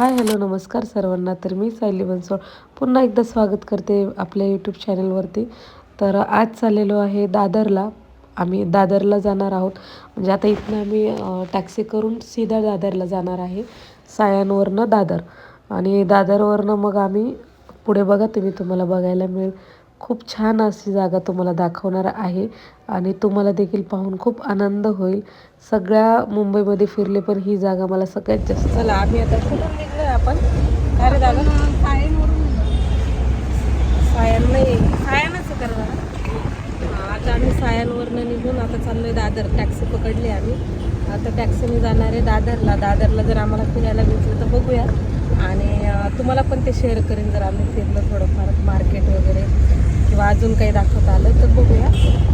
Hi hello नमस्कार सर्वांना. तर मी सायली बनसोड पुन्हा एकदा स्वागत करते आपल्या यूट्यूब चॅनलवरती. तर आज चाललेलो आहे दादरला. आम्ही दादरला जाणार आहोत. म्हणजे आता इथनं आम्ही टॅक्सी करून सीधा दादरला जाणार आहे. सायांवरनं दादर. आणि दादरवरनं मग आम्ही पुढे बघा तुम्ही तुम्हाला बघायला मिळेल. खूप छान अशी जागा तुम्हाला दाखवणार आहे आणि तुम्हाला देखील पाहून खूप आनंद होईल. सगळ्या मुंबईमध्ये फिरले पण ही जागा मला सगळ्यात जास्त चला आम्ही आता कुठून निघलोय आपण? काय रे दादा सायन नाही सायनच आहे तर आता आम्ही सायांवरनं निघून आता चाललोय दादर. टॅक्सी पकडली आम्ही. आता टॅक्सीने जाणार आहे दादरला. दादरला जर आम्हाला फिरायला भेटलं तर बघूया. आणि तुम्हाला पण ते शेअर करेन जर आम्ही फिरलं थोडंफार मार्केट वगैरे. किंवा अजून काही दाखवता आलं तर बघूया.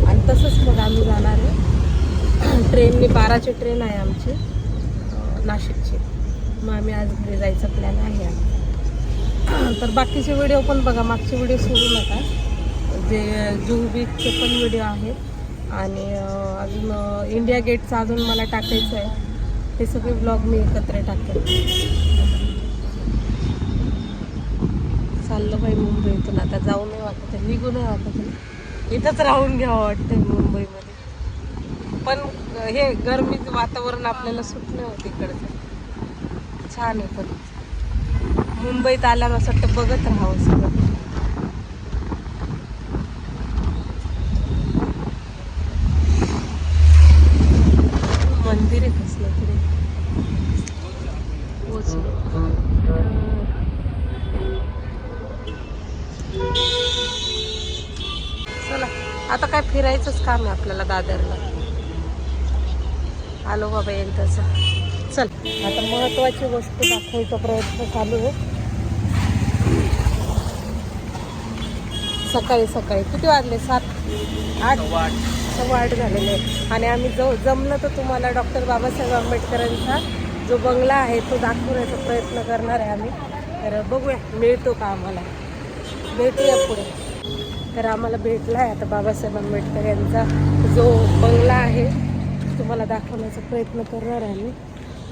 आणि तसंच मग आम्ही जाणार आहे. ट्रेनने बाराची ट्रेन आहे आमची. नाशिकची. मग आम्ही आज घरी जायचा प्लॅन आहे तर बाकीचे व्हिडिओ पण बघा. मागचे व्हिडिओ सोडू नका. जे जुहू बीचचे पण व्हिडिओ आहेत. आणि अजून इंडिया गेटचं अजून मला टाकायचं आहे. ते सगळे ब्लॉग मी एकत्र टाकेन. चाललं बाई मुंबईतून. आता जाऊ नाही वाटत आहे, निघू नाही वाटत इथंच राहून घ्यावं वाटतंय मुंबईमध्ये. पण हे गरमीचं वातावरण आपल्याला सुट नाही तिकडचं. इकडचं छान आहे पण. मुंबईत आल्यावर असं वाटतं बघत राहावं सगळं मंदिर आहे कसलं तरी पोचलो. चला आता काय फिरायचंच काम आहे आपल्याला दादरला. आलो बाबा एकदाच चल. आता महत्वाची गोष्ट दाखवायचा प्रयत्न चालू आहे. सकाळी सकाळी. किती वाजले? सात? आठ? सव्वा आठ. झालेले आहे. आणि आम्ही जो जमलं तर तुम्हाला डॉक्टर बाबासाहेब आंबेडकरांचा जो बंगला आहे तो दाखवण्याचा प्रयत्न करणार आहे आम्ही. तर बघूया मिळतो का आम्हाला? भेटूया पुढे. तर आम्हाला भेटला आहे आता बाबासाहेब आंबेडकर यांचा जो बंगला आहे तुम्हाला दाखवण्याचा प्रयत्न करणार आहे आम्ही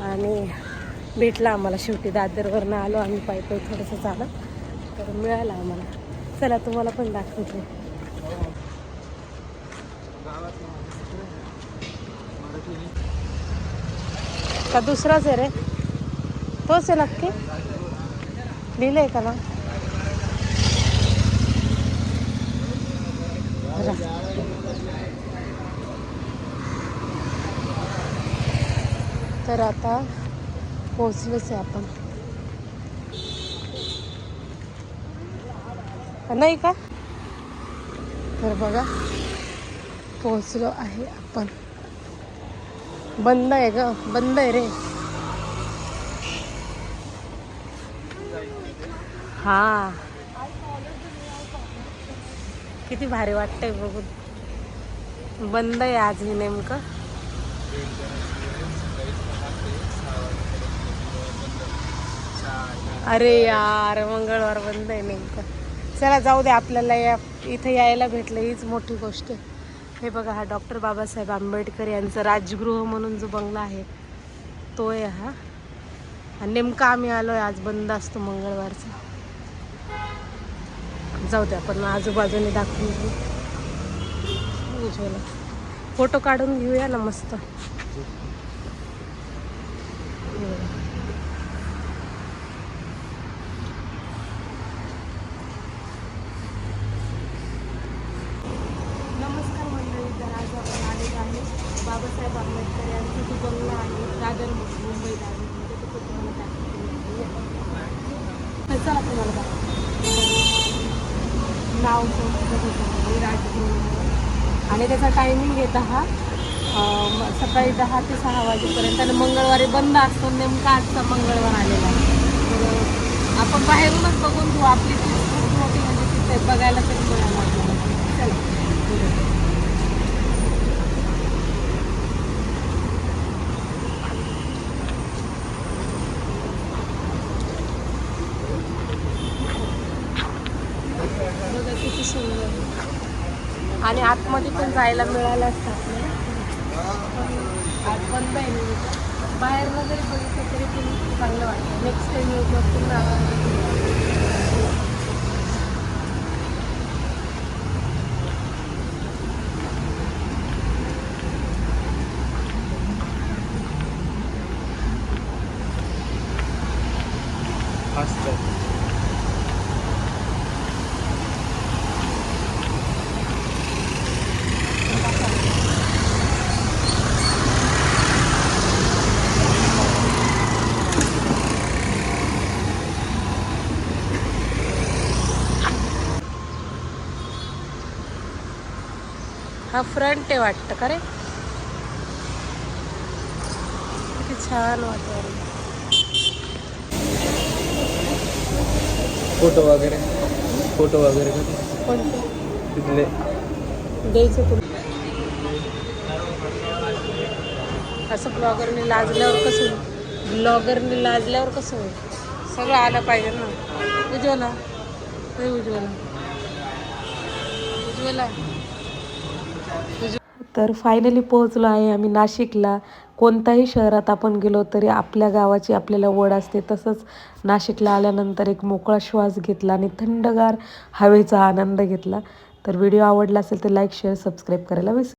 आणि भेटला आम्हाला शेवटी. दादरवरनं आलो आम्ही पायी पायी थोडंसं चालत तर मिळाला आम्हाला. चला तुम्हाला पण दाखवते. का दुसराच आहे रे? तोच आहे नक्की? आहे का ना? तर आता पोचलोच आहे आपण. नाही का? तर बघा पोचलो आहे आपण. बंद आहे ग बंद आहे रे. हा. किती भारी वाटतंय बघून. बंद आहे आज हे नेमकं. अरे यार मंगळवार बंद आहे नेमकं. चला जाऊ दे आपल्याला या इथे यायला भेटलं हीच मोठी गोष्ट. आहे हे बघा हा डॉक्टर बाबासाहेब आंबेडकर यांचं राजगृह म्हणून जो बंगला आहे तो आहे हा. आणि नेमका आम्ही आलो आहे आज बंद असतो मंगळवारचा. जाऊ द्या पण आजूबाजूने दाखवून घेऊ फोटो काढून घेऊया ना मस्त. नमस्कार आज आपण आहे बाबासाहेब आंबेडकर यांचं जो बंगला आहे दादर मुंबई दादरमध्ये तो तुम्हाला दाखवते तर चला तुम्हाला दाखवते. नाव संस्कृत होतं म्हणजे राजगृह. आणि त्याचा टायमिंग येत हा सकाळी दहा ते सहा वाजेपर्यंत आणि मंगळवारी बंद असतो नेमका आजचा मंगळवार आलेला आहे. तर आपण बाहेरूनच बघून घेऊ. आपली खूप मोठी म्हणजे तिथे बघायला तरी मिळालं चला. किती सुंदर आहे. आणि आतमध्ये पण जायला मिळालं असतात आत पण बंद आहे. बाहेरनं जरी बघितलं तरी पण चांगलं वाटतं. नेक्स्ट टाइम येऊ पुन्हा हा फ्रंट आहे वाटतं का रे? किती छान वातावरण. फोटो वगैरे? फोटो वगैरे कोणतं? तिथले. द्यायचं तुला. असं ब्लॉगरने लाजल्यावर कसं होईल? ब्लॉगरने लाजल्यावर कसं होईल? सगळं आलं पाहिजे ना. उज्ज्वला. उज्ज्वला. उज्ज्वला. तर फायनली पोहोचलो आहे आम्ही नाशिकला. कोणत्याही शहरात आपण गेलो तरी आपल्या गावाची आपल्याला ओढ असते. तसंच नाशिकला आल्यानंतर एक मोकळा श्वास घेतला आणि थंडगार हवेचा आनंद घेतला. तर व्हिडिओ आवडला असेल तर लाईक शेअर सबस्क्राईब करायला विसरू